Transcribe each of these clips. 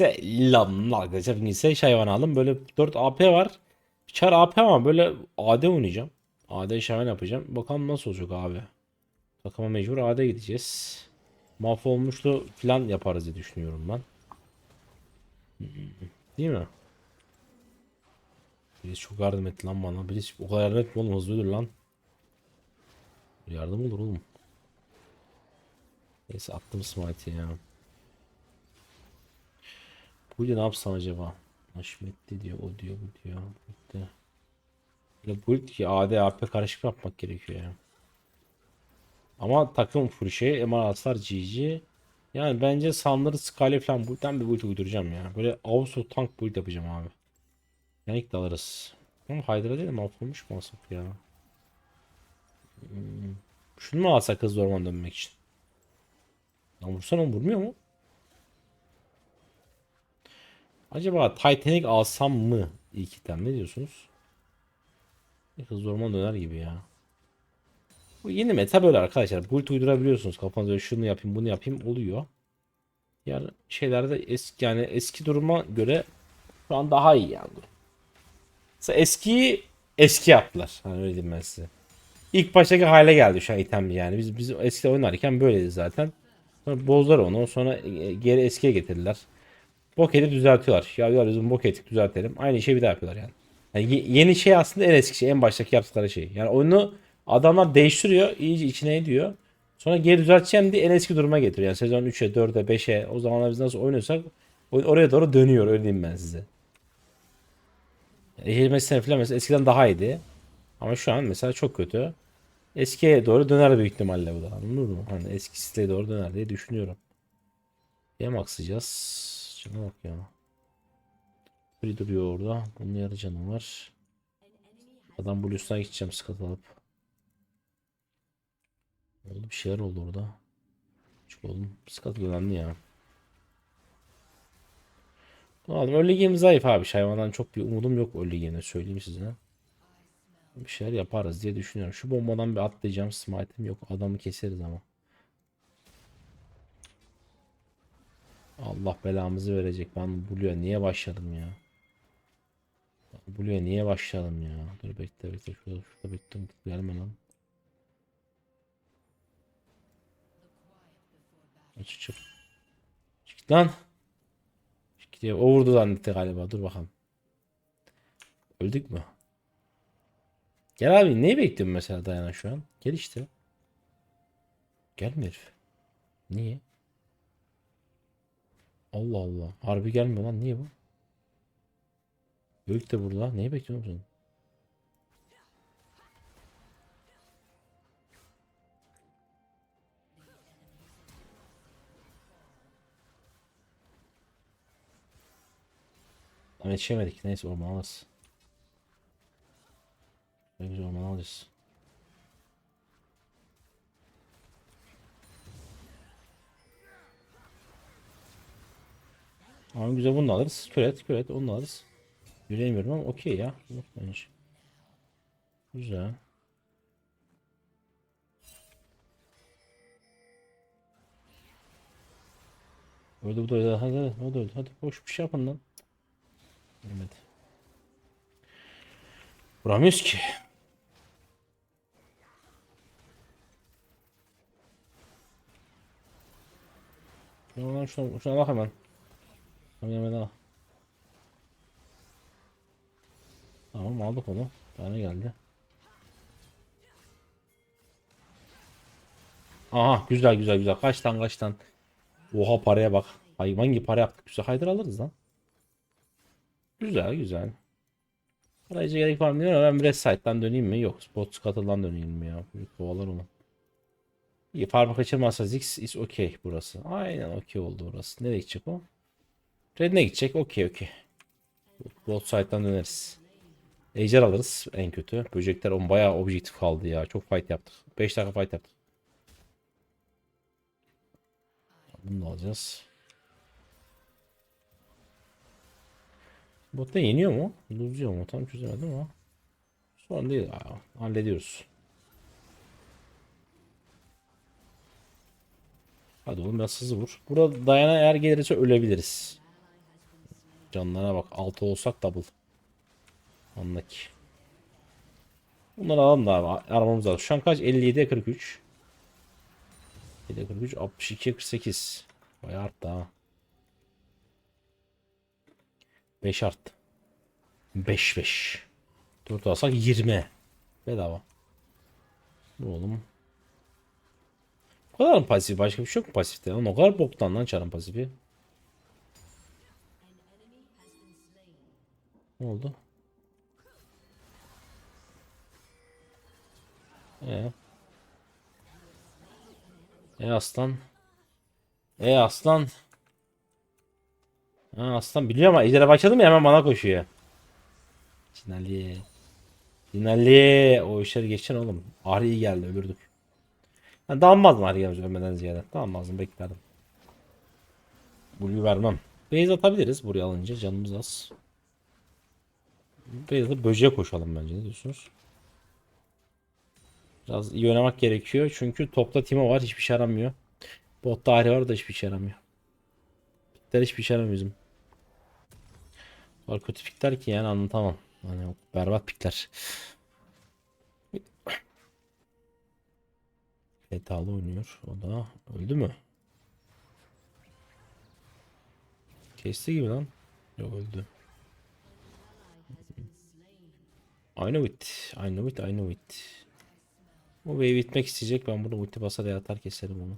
Selamlar arkadaşlar. Neyse hayvan aldım. Böyle 4 AP var. Çar AP ama böyle AD oynayacağım. AD şahin yapacağım. Bakalım nasıl olacak abi. Takıma mecbur AD gideceğiz. Mahvolmuşlu falan yaparız diye düşünüyorum ben. Değil mi? Birisi çok yardım etti lan bana. Birisi o kadar yardım etme oğlum hızlı ölür lan. Yardım olur oğlum. Neyse attım smite'i ya. Bu ne yapsam acaba? Haşmetli diyor, o diyor, bu diyor. Bitti. Böyle build ki AD AP karışık yapmak gerekiyor ya. Ama takım full şey, emalatlar GG. Yani bence sanları skale falan build'den bir build uyduracağım ya. Böyle Avso tank build yapacağım abi. Yani ilk de alırız. Ama Hydra değil de mahvolmuş mu alsak ya? Hmm. Şunu mu alsak hızlı orman dönmek için? Lan vursana vurmuyor mu? Acaba Titanic alsam mı ilk item ne diyorsunuz? Hızlı orman döner gibi ya. Bu yeni meta böyle arkadaşlar. Build uydurabiliyorsunuz. Kafanıza şunu yapayım bunu yapayım oluyor. Yani şeylerde eski yani eski duruma göre şu an daha iyi yani. Mesela eskiyi eski yaptılar. Hani öyle diyeyim ben size. İlk baştaki hale geldi şu an item yani. Biz biz eski oynarken böyleydi zaten. Sonra bozdular onu. Sonra e, geri eskiye getirdiler. Boket'i düzeltiyorlar. Ya diyorlar bizim Boket'i düzeltelim. Aynı şeyi bir daha yapıyorlar yani. yani ye- yeni şey aslında en eski şey. En baştaki yaptıkları şey. Yani oyunu adamlar değiştiriyor. iyice içine ediyor. Sonra geri düzelteceğim diye en eski duruma getiriyor. Yani sezon 3'e, 4'e, 5'e o zamanlar biz nasıl oynuyorsak oyun oraya doğru dönüyor. Öyle diyeyim ben size. Eğilmesi falan mesela eskiden daha iyiydi. Ama şu an mesela çok kötü. Eskiye doğru döner büyük ihtimalle bu da. Anladın mı? Hani eski siteye doğru döner diye düşünüyorum. Yem aksayacağız. Şuna bak ya. Biri duruyor orada. Bunun yarı canı var. Adam Blues'tan gideceğim sıkıntı alıp. Oldu bir şeyler oldu orada. Çık oğlum. Sıkıntı önemli ya. Aldım. Early game zayıf abi. Hayvandan çok bir umudum yok early game'de söyleyeyim size. Bir şeyler yaparız diye düşünüyorum. Şu bombadan bir atlayacağım. Smite'im yok. Adamı keseriz ama. Allah belamızı verecek. Ben Blue'ya niye başladım ya? Blue'ya niye başladım ya? Dur bekle bekle. Şurada, şurada bekle. Gelme lan. Çık çık. Çık lan. Çık gidiyor. O vurdu zannetti galiba. Dur bakalım. Öldük mü? Gel abi. Neyi bekliyorsun mesela Dayana şu an? Gel işte. Gelme herif. Niye? Allah Allah. Harbi gelmiyor lan. Niye bu? Büyük de burada. Neyi bekliyorsun sen? Ama yetişemedik. Neyse orman alırız. Ne güzel orman alacağız. Ama güzel bunu alırız. Küret, küret onu alırız. Yürüyemiyorum ama okey ya. Yok bence. Güzel. Öldü bu da öldü. Hadi hadi o da. Hadi boş bir şey yapın lan. Evet. Vuramıyoruz ki. Şuna, şuna, şuna bak hemen. Hemen hemen al. Tamam aldık onu. Tane geldi. Aha güzel güzel güzel. Kaçtan kaçtan. Oha paraya bak. Hayvan gibi para yaptık. Güzel haydır alırız lan. Güzel güzel. Arayıcı gerek var mı bilmiyorum. Ben bir Red Side'dan döneyim mi? Yok. Spot Scuttle'dan döneyim mi ya? Büyük kovalar onu. İyi farmı kaçırmazsa Zix is okay burası. Aynen okay oldu burası. Nereye gidecek o? Red'ine gidecek. Okey okey. Both side'dan döneriz. Ejder alırız en kötü. Böcekler on bayağı objektif kaldı ya. Çok fight yaptık. 5 dakika fight yaptık. Bunu da alacağız. Bot da yeniyor mu? Lose'uyor mu? Tam çözemedim ama. Sorun değil. Aa, hallediyoruz. Hadi oğlum biraz hızlı vur. Burada Dayana eğer gelirse ölebiliriz. Canlara bak. 6 olsak double. Anlaki. Bunları alalım da abi. Aramamız lazım. Şu an kaç? 57'ye 43. 57'ye 43. 62'ye 48. Bayağı arttı ha. 5 arttı. 5 5. 4 alsak 20. Bedava. Oğlum? O kadar mı pasif? Başka bir şey yok mu pasifte? Lan o kadar boktan lan çarın pasifi. Ne oldu? Ee? E aslan. E aslan. Ha aslan biliyor ama ejderha başladı ya hemen bana koşuyor. Cinali. Cinali. O işler geçen oğlum. Ahri iyi geldi ölürdük. Ha, dalmazdım Ahri gelmez ölmeden ziyade. Dalmazdım beklerdim. Blue vermem. Base atabiliriz buraya alınca canımız az. Base'de böceğe koşalım bence ne diyorsunuz? Biraz iyi oynamak gerekiyor çünkü topta Timo var hiçbir şey yaramıyor. Botta Ahri var da hiçbir şey yaramıyor. Pikler hiçbir şey yaramıyor bizim. Var kötü pikler ki yani anlatamam. Hani berbat pikler. Hetalı oynuyor. O da öldü mü? Kesti gibi lan. Yok öldü. I know it. I know it. I know it. Bu wave bitmek isteyecek. Ben burada ulti basar ya atar keserim onu.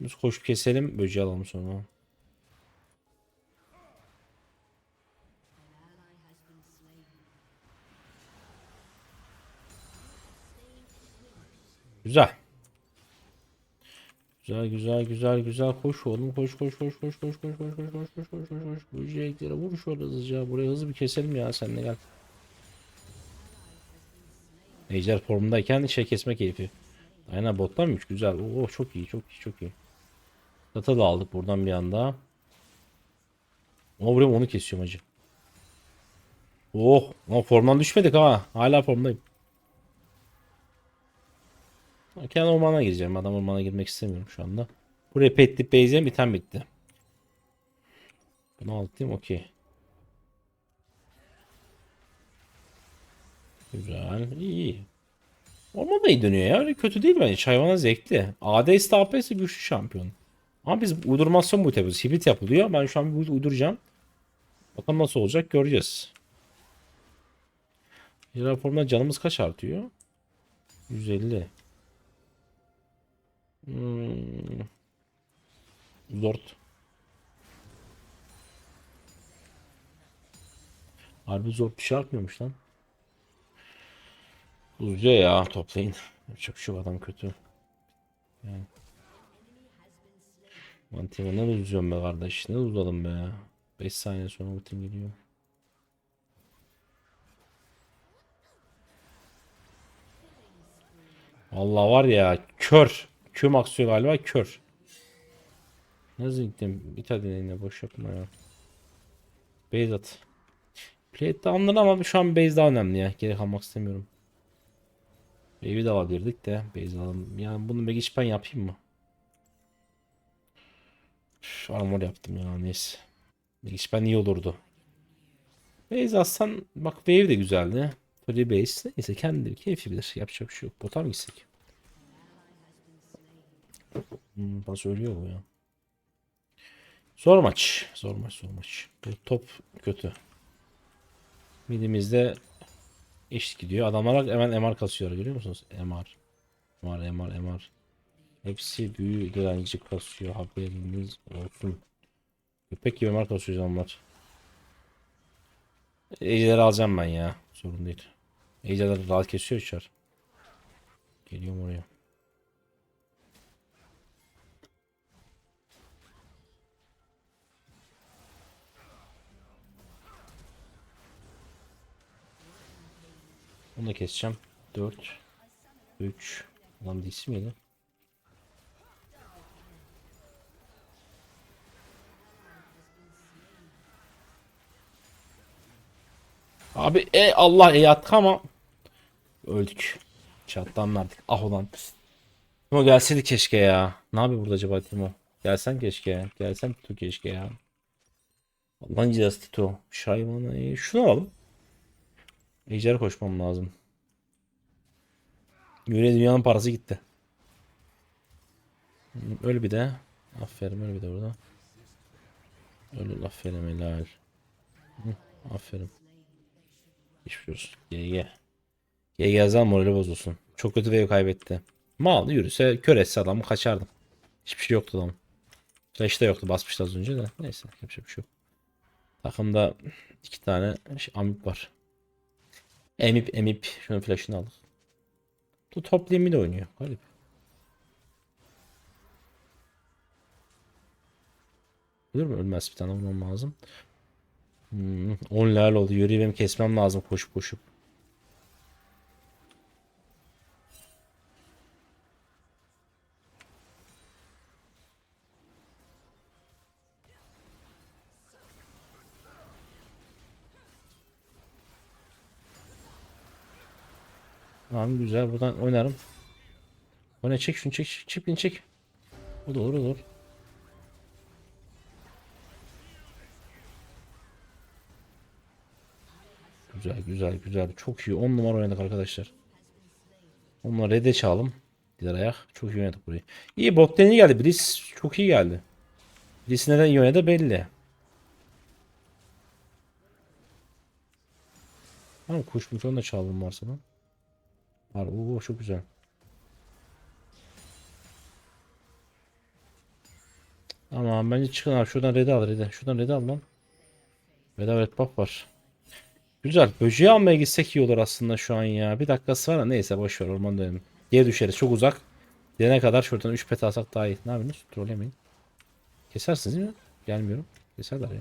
Biz koşup keselim. Böceği alalım sonra. Güzel. Güzel güzel güzel güzel koş oğlum koş koş koş koş koş koş koş koş koş koş koş koş koş böceklere vur şöyle hızlıca buraya hızlı bir keselim ya sen de gel. Ejder formundayken şey kesme keyfi. Aynen botlarmış güzel. Oo çok iyi çok iyi çok iyi. Data da aldık buradan bir anda. Ama buraya onu kesiyorum acı. Oh, ama formdan düşmedik ha. Hala formdayım. Kendi ormana gireceğim. Adam ormana girmek istemiyorum şu anda. Buraya petlip base'e biten bitti. Bunu altayım okey. Güzel. iyi. Orman da iyi dönüyor ya. Öyle kötü değil bence. Hayvana zevkli. AD STP ise güçlü şampiyon. Ama biz uydurmasyon bu yapıyoruz. Hibrit yapılıyor. Ben şu an bir uyduracağım. Bakalım nasıl olacak göreceğiz. Formda canımız kaç artıyor? 150. Hmm. Zord. Harbi zor bir şey artmıyormuş lan. Hızlıca ya toplayın. Bir şey yok adam kötü. Yani. Mantığımı ne uzuyorum be kardeş. Ne uzadım be. 5 saniye sonra ultim geliyor. Allah var ya kör. Küm aksıyor galiba kör. Nasıl gittim? İt hadi yine boş yapma ya. Base at. Plate down'lar ama şu an base daha önemli ya. Geri kalmak istemiyorum. Baby de alabilirdik de base alalım. Yani bunu belki ben yapayım mı? Üf, armor yaptım ya neyse. Belki ben iyi olurdu. Base atsan bak wave de güzeldi. Free base neyse kendi keyfi bilir. Yapacak bir şey yok. Bota mı gitsek? Hmm, bana söylüyor bu ya. Zor maç. Zor maç, zor maç. Bu top kötü. Midimizde eşit gidiyor. Adamlar hemen MR kasıyor görüyor musunuz? MR. MR, MR, MR. Hepsi büyü direnci kasıyor. Haberiniz olsun. Köpek gibi MR kasıyor adamlar. Ejder'i alacağım ben ya. Sorun değil. Ejder'ler rahat kesiyor içer. Geliyorum oraya. Onu da keseceğim. 4 3 Lan DC miydi? Abi e Allah e attık ama öldük. Çattan verdik. Ah ulan. Timo gelseydi keşke ya. Ne yapıyor burada acaba Timo? Gelsen keşke. Gelsen tu keşke ya. Allah'ın cezası Tito. Şayvanı. E, şunu alalım. Ejder koşmam lazım. Yöre dünyanın parası gitti. Öl bir de. Aferin öl bir de burada. Öl aferin helal. Hı, Aferin. Olsun. GG. GG zaman morali bozulsun. Çok kötü wave kaybetti. Mal yürüse kör etse adamı kaçardım. Hiçbir şey yoktu adamın. Flash da yoktu basmıştı az önce de. Neyse yapacak bir şey yok. Takımda iki tane şey, amip var. Emip emip. Şunun flash'ını aldık. Bu top de oynuyor. Garip. Ölür mü? Ölmez bir tane vurmam lazım. Hmm, 10 level oldu. Yürüyü benim kesmem lazım koşup koşup. Tamam güzel buradan oynarım. Oyna çek şunu çek. Çiplin çek. O da olur olur. Güzel güzel güzel. Çok iyi. 10 numara oynadık arkadaşlar. Onunla red'e çalalım. Diğer ayak. Çok iyi oynadık burayı. İyi bot lane'i geldi. Bliss çok iyi geldi. Bliss neden iyi oynadı belli. Tamam kuş mikronu da çaldım varsa lan. Var. Oo çok güzel. Tamam bence çıkın abi. Şuradan red'i al red'i. Şuradan red'i al lan. Bedava red buff var. Güzel. Böceği almaya gitsek iyi olur aslında şu an ya. Bir dakikası var neyse boş ver orman dönelim. Geri düşeriz. Çok uzak. Gidene kadar şuradan 3 pet alsak daha iyi. Ne yapıyorsunuz? Trollemeyin. Kesersiniz değil mi? Gelmiyorum. Keserler ya.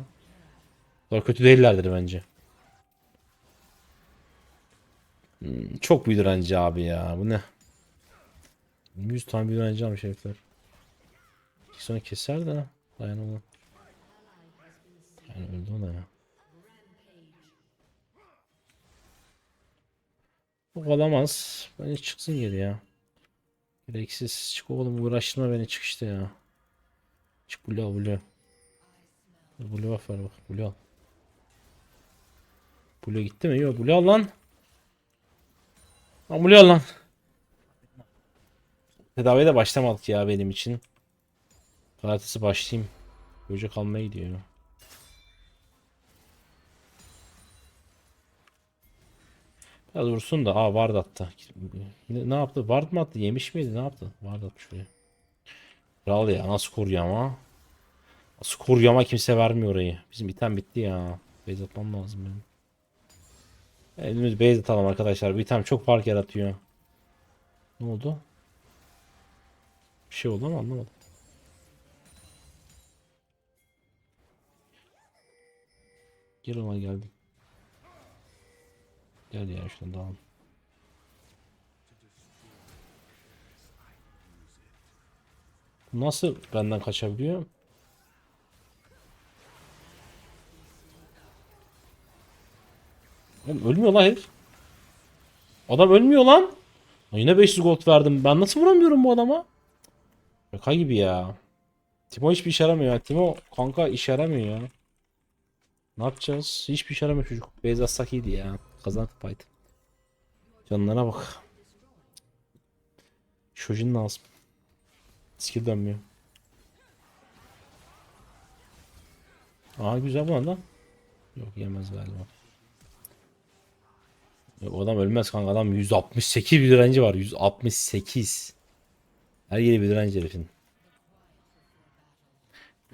Doğru kötü değillerdir bence. Hmm, çok büyük direnci abi ya. Bu ne? 100 tane büyük direnci almış herifler. İki sonra keser de dayanamam. Yani öldü o da ya. Bu olamaz. Bence çıksın geri ya. Gereksiz. Çık oğlum uğraştırma beni çık işte ya. Çık blue al blue. Blue var bak blue al. Blue gitti mi? Yok blue al lan. Al lan. Tedaviye de başlamadık ya benim için. Pazartesi başlayayım. Böcek almaya gidiyor. Biraz vursun da. Aa Vard attı. Ne, ne yaptı? Vard mı attı? Yemiş miydi? Ne yaptı? Vard atmış buraya. Kral ya. Nasıl koruyor ama? Nasıl koruyor ama kimse vermiyor orayı. Bizim item bitti ya. Base atmam lazım benim. Elimiz base atalım arkadaşlar. Bu item çok fark yaratıyor. Ne oldu? Bir şey oldu ama anlamadım. Gel ama geldim. Gel ya şuradan. Bu Nasıl benden kaçabiliyor? Oğlum ölmüyor lan herif. Adam ölmüyor lan. Lan Yine 500 gold verdim. Ben nasıl vuramıyorum bu adama? Şaka gibi ya. Timo hiçbir işe yaramıyor ya. Timo kanka işe yaramıyor ya. Ne yapacağız? Hiçbir işe yaramıyor çocuk. Beyza atsak iyiydi ya. Kazandı fight. Canlara bak. Shojin lazım. Skill dönmüyor. Aa güzel bu anda. Yok yemez galiba. Yok, o adam ölmez kanka. Adam 168 bir direnci var. 168. Her yeri bir direnci herifin.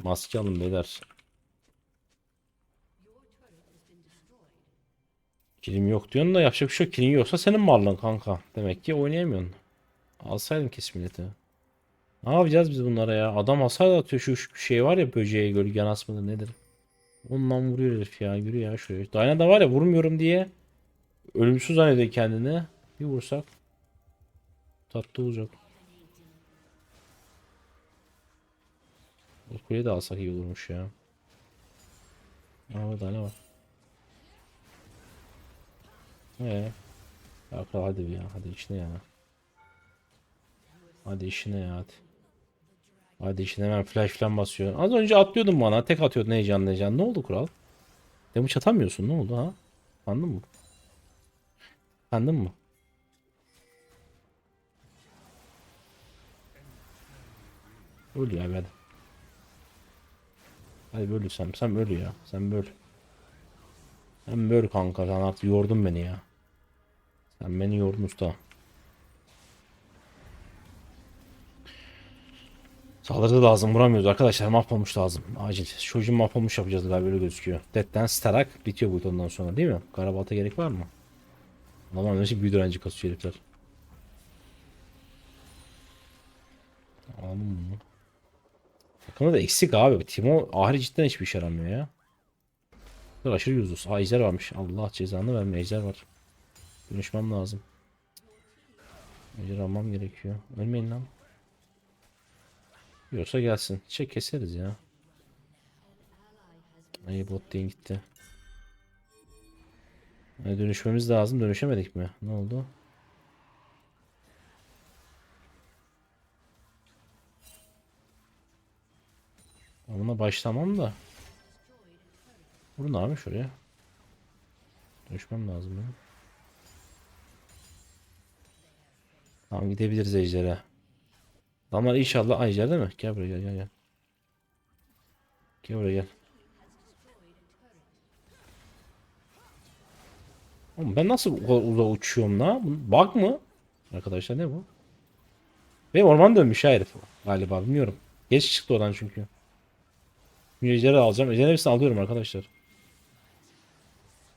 Maske alın beyler. Kilim yok diyorsun da yapacak bir şey yok. Kilin yoksa senin varlığın kanka. Demek ki oynayamıyorsun. Alsaydım kesin milleti. Ne yapacağız biz bunlara ya? Adam hasar atıyor şu, şu şey var ya böceğe gölgen asmadı nedir? Ondan vuruyor herif ya. Yürü ya şuraya. Dayna da var ya vurmuyorum diye. Ölümsüz zannediyor kendini. Bir vursak. Tatlı olacak. Bu kuleyi de alsak iyi olurmuş ya. Aa Dayna var. Ee, ya kral hadi ya hadi işine ya. Hadi işine ya hadi. Hadi işin hemen flash falan basıyor. Az önce atlıyordun bana. Tek atıyordun heyecanlı heyecanlı. Ne oldu kural? Damage atamıyorsun. Ne oldu ha? Anladın mı? Anladın mı? Öl ya hadi. Hadi böl sen. Sen böl ya. Sen böl. Sen böl kanka. Sen artık yordun beni ya. Sen beni yordun usta. Saldırı lazım. Vuramıyoruz arkadaşlar. Mahvolmuş lazım. Acil. Çocuğun mahvolmuş yapacağız galiba öyle gözüküyor. Dead'den Starak bitiyor bu ondan sonra değil mi? Karabalta gerek var mı? Aman önce büyü direnci kasıyor herifler. Anladın mı? Takımda da eksik abi. Timo ahri cidden hiçbir işe yaramıyor ya. Dur aşırı yüzsüz. Aa ejder varmış. Allah cezanı verme ejder var. Dönüşmem lazım. Ejder almam gerekiyor. Ölmeyin lan. Yoksa gelsin. Çek keseriz ya. Ay bot değil gitti. Ay, dönüşmemiz lazım. Dönüşemedik mi? Ne oldu? Onunla başlamam da. Vurun abi şuraya. Dönüşmem lazım benim. Tamam gidebiliriz ejdere. Adamlar inşallah ejder değil mi? Gel buraya gel gel gel. Gel buraya gel. Oğlum ben nasıl uzağa uçuyorum la? Bu Bug mı? Arkadaşlar ne bu? Benim orman dönmüş ha herif galiba bilmiyorum. Geç çıktı oradan çünkü. Ejderi alacağım. Ejderin hepsini alıyorum arkadaşlar.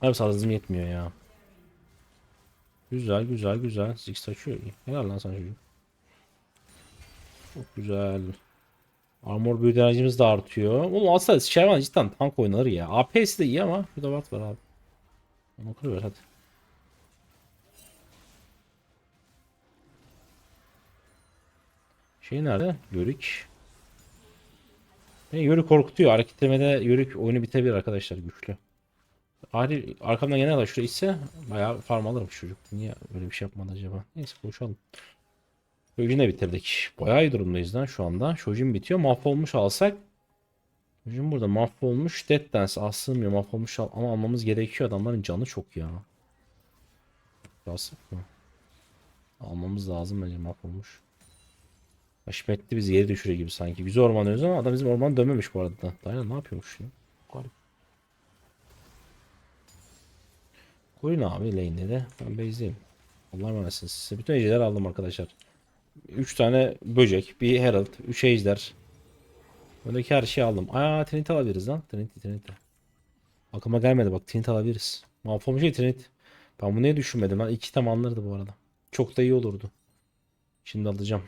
Abi saldırım yetmiyor ya. Güzel güzel güzel. Ziggs açıyor. Helal lan sana çocuk. Çok güzel. Armor büyü derecemiz de artıyor. Oğlum aslında Sherman cidden tank oynanır ya. AP'si de iyi ama de Watt var abi. Onu kırıyor hadi. Şey nerede? Yörük. Beni Yörük korkutuyor. Hareketlemede Yörük oyunu bitebilir arkadaşlar güçlü. Ari arkamdan gene şuraya ise bayağı farm alırım çocuk. Niye böyle bir şey yapmadı acaba? Neyse konuşalım. Shojin'i de bitirdik. Bayağı iyi durumdayız lan şu anda. Shojin bitiyor. Mahvolmuş alsak. Shojin burada mahvolmuş. Dead Dance asılmıyor. Mahvolmuş al ama almamız gerekiyor. Adamların canı çok ya. Alsak mı? Almamız lazım bence mahvolmuş. Haşmetli bizi geri düşürüyor gibi sanki. Güzel orman diyoruz ama adam bizim orman dönmemiş bu arada. Dayla ne yapıyormuş ya? Garip. Koyun abi lane'leri. Ben base'deyim. Allah emanetsiniz size. Bütün ejderler aldım arkadaşlar. 3 tane böcek, bir herald, 3 ejder. Buradaki her şeyi aldım. Aa Trinity alabiliriz lan. Trinity, Trinity. Aklıma gelmedi bak Trinity alabiliriz. Mahvolmuş şey Trinity. Ben bunu niye düşünmedim lan? İki tamamlardı bu arada. Çok da iyi olurdu. Şimdi alacağım.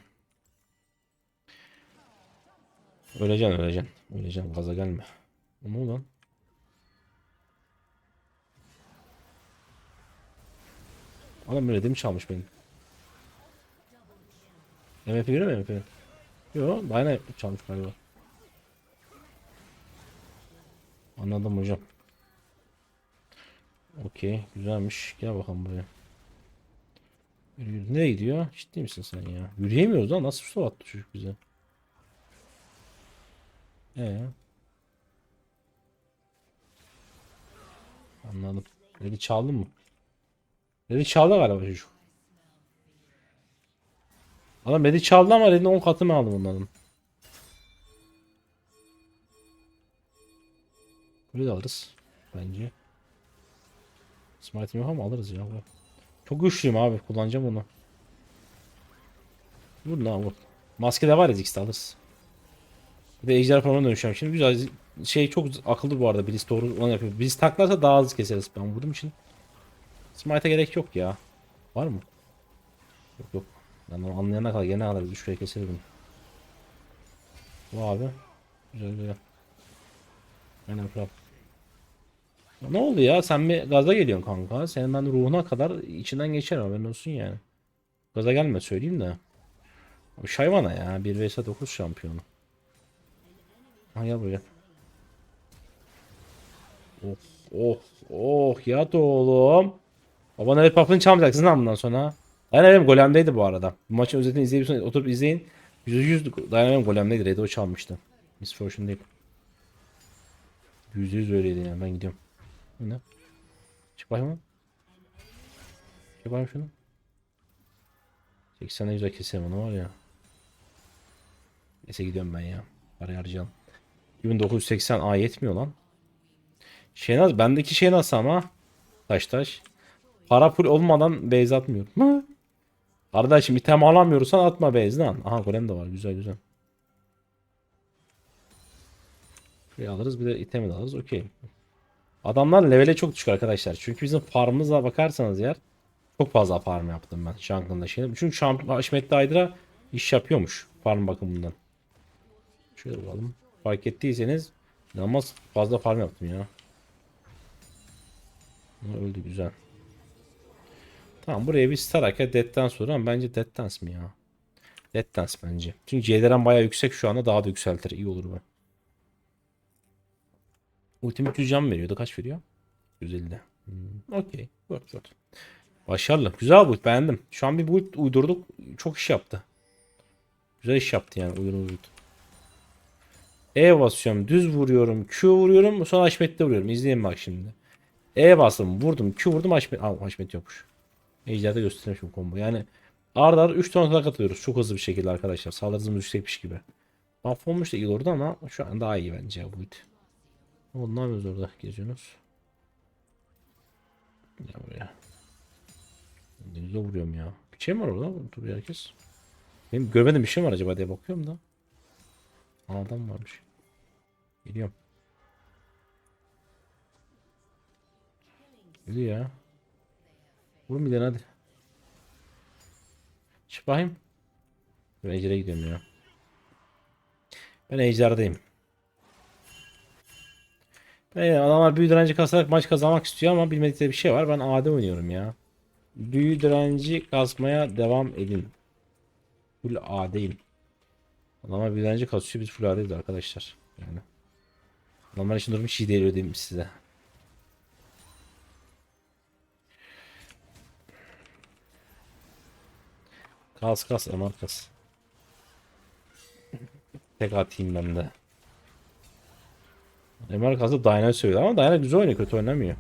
Öleceksin öleceksin. Öleceksin gaza gelme. O ne lan? Adam böyle mi çalmış benim? MF göre mi MF? Yo, Bayna çalmış galiba. Anladım hocam. Okey, güzelmiş. Gel bakalım buraya. Yürü. Nereye gidiyor? Ciddi misin sen ya? Yürüyemiyoruz lan. Nasıl su attı çocuk bize? Ee. Anladım. Dedi çaldın mı? Dedi çaldı galiba çocuk. Adam beni çaldı ama elinde 10 katını aldım onların. Böyle de alırız. Bence. Smite'im yok ama alırız ya. Çok güçlüyüm abi. Kullanacağım onu. Vur lan vur. Maske de var ya Ziggs'te alırız. Bir de ejder falan dönüşeceğim. Şimdi güzel şey çok akıllı bu arada. Bliss doğru onu yapıyor. Bliss taklarsa daha hızlı keseriz. Ben vurduğum için. Smite'a gerek yok ya. Var mı? Yok yok. Ben onu anlayana kadar gene alırız. Şuraya keserim. Bu abi. Güzel güzel. Aynen kral. Ne oldu ya? Sen bir gaza geliyorsun kanka. Senin ben ruhuna kadar içinden geçer haberin olsun yani. Gaza gelme söyleyeyim de. Abi Şayvana ya. 1 vs 9 şampiyonu. Ha gel buraya. Oh oh oh yat oğlum. Baba hep papını çalmayacaksın lan bundan sonra. Benim golemdeydi bu arada. Bu maçın özetini izleyebilirsiniz. Oturup izleyin. %100 dayanamayan golemdeydi. Redo çalmıştı. Miss Fortune değil. %100 öyleydi yani. Ben gidiyorum. Ne? Çık lan. Çık bakayım şunu. 80'e güzel keserim onu var ya. Neyse gidiyorum ben ya. Parayı harcayalım. 1980 A yetmiyor lan. Şenaz bendeki şey nasıl ama? Taş taş. Para pul olmadan base atmıyorum. Hı? Kardeşim item alamıyorsan atma base lan. Aha golem de var güzel güzel. Şurayı alırız bir de itemi de alırız okey. Adamlar levele çok düşük arkadaşlar. Çünkü bizim farmımıza bakarsanız eğer çok fazla farm yaptım ben Jungle'da şey. Çünkü şampiyon Haşmetli Hydra iş yapıyormuş farm bakımından. Şöyle bakalım. Fark ettiyseniz inanılmaz fazla farm yaptım ya. Öldü güzel. Tamam buraya bir star hareket Dead'den sonra ama bence Dead Dance mi ya? Dead Dance bence. Çünkü C'lerin bayağı yüksek şu anda daha da yükseltir. iyi olur bu. Ultimate 300 can veriyordu. Kaç veriyor? 150'de. Hmm, Okey. Good, good. Başarılı. Güzel build beğendim. Şu an bir build uydurduk. Çok iş yaptı. Güzel iş yaptı yani uydurduğumuz build. E basıyorum. Düz vuruyorum. Q vuruyorum. Sonra Haşmet'te vuruyorum. İzleyin bak şimdi. E bastım. Vurdum. Q vurdum. Haşmet. Aa, Haşmet yokmuş. Ejder'de göstereyim şu combo. Yani arda arda 3 tane atak atıyoruz. Çok hızlı bir şekilde arkadaşlar. Saldırı hızımız yüksekmiş gibi. Buff olmuş da iyi olurdu ama şu an daha iyi bence bu build. Oğlum ne yapıyorsunuz orada? Geziyorsunuz. Ya buraya. Denize vuruyorum ya. Bir şey mi var orada? Dur herkes. Benim görmediğim bir şey var acaba diye bakıyorum da. Adam varmış. Geliyorum. Geliyor ya. Vurun bir tane hadi. Çık bakayım. Ben Ejder'e gidiyorum ya. Ben Ejder'deyim. Ben adamlar büyü direnci kasarak maç kazanmak istiyor ama bilmedikleri bir şey var. Ben AD oynuyorum ya. Büyü direnci kasmaya devam edin. Full AD'yim. Adamlar büyü direnci kasıyor biz full AD'yiz arkadaşlar. Yani. Adamlar için durum hiç iyi değil öyle diyeyim size. Kas kas MR kas. Tek atayım ben de. MR kası Diana söylüyor ama Diana güzel oynuyor kötü oynamıyor.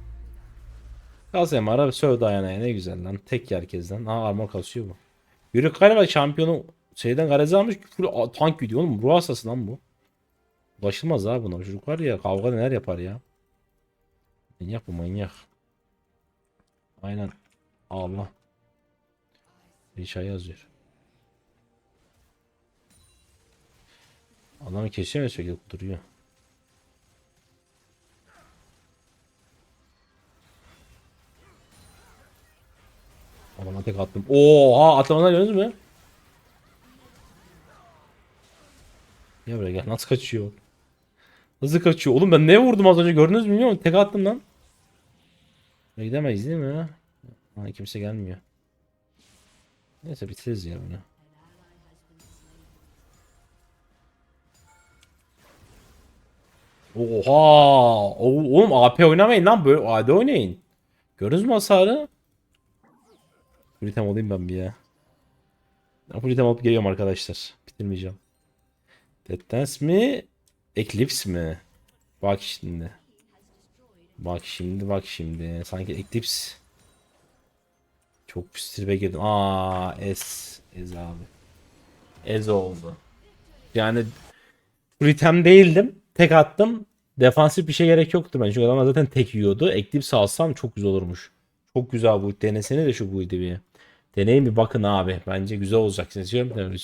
Kas MR'a söv Diana'ya ne güzel lan. Tek herkesten. Ha armor kasıyor bu. Yürü galiba şampiyonu şeyden garezi almış full tank gidiyor oğlum. Ruh hastası lan bu. Ulaşılmaz abi buna. Bu Çocuk var ya kavga neler yapar ya. Manyak bu manyak. Aynen. Allah. Şey yazıyor. Adamı kesiyor ve sürekli duruyor. Adama tek attım. Oha atlamadan gördünüz mü? Ya buraya gel nasıl kaçıyor? Nasıl kaçıyor? Oğlum ben neye vurdum az önce gördünüz mü bilmiyorum. Tek attım lan. Buraya gidemeyiz değil mi? Ha, kimse gelmiyor. Neyse bitiririz ya bunu. Oha! Oğlum AP oynamayın lan böyle AD oynayın. Gördünüz mü hasarı? Full olayım ben bir ya. Ben full alıp geliyorum arkadaşlar. Bitirmeyeceğim. Dead Dance mi? Eclipse mi? Bak şimdi. Bak şimdi bak şimdi. Sanki Eclipse. Çok pis girdim. Aa, Ez. Ez abi. Ez oldu. Yani Ritem değildim. Tek attım. Defansif bir şey gerek yoktu ben. Çünkü adamlar zaten tek yiyordu. Eclipse alsam çok güzel olurmuş. Çok güzel bu. Denesene de şu buydu bir. Deneyin bir bakın abi. Bence güzel olacak. Siz diyorum.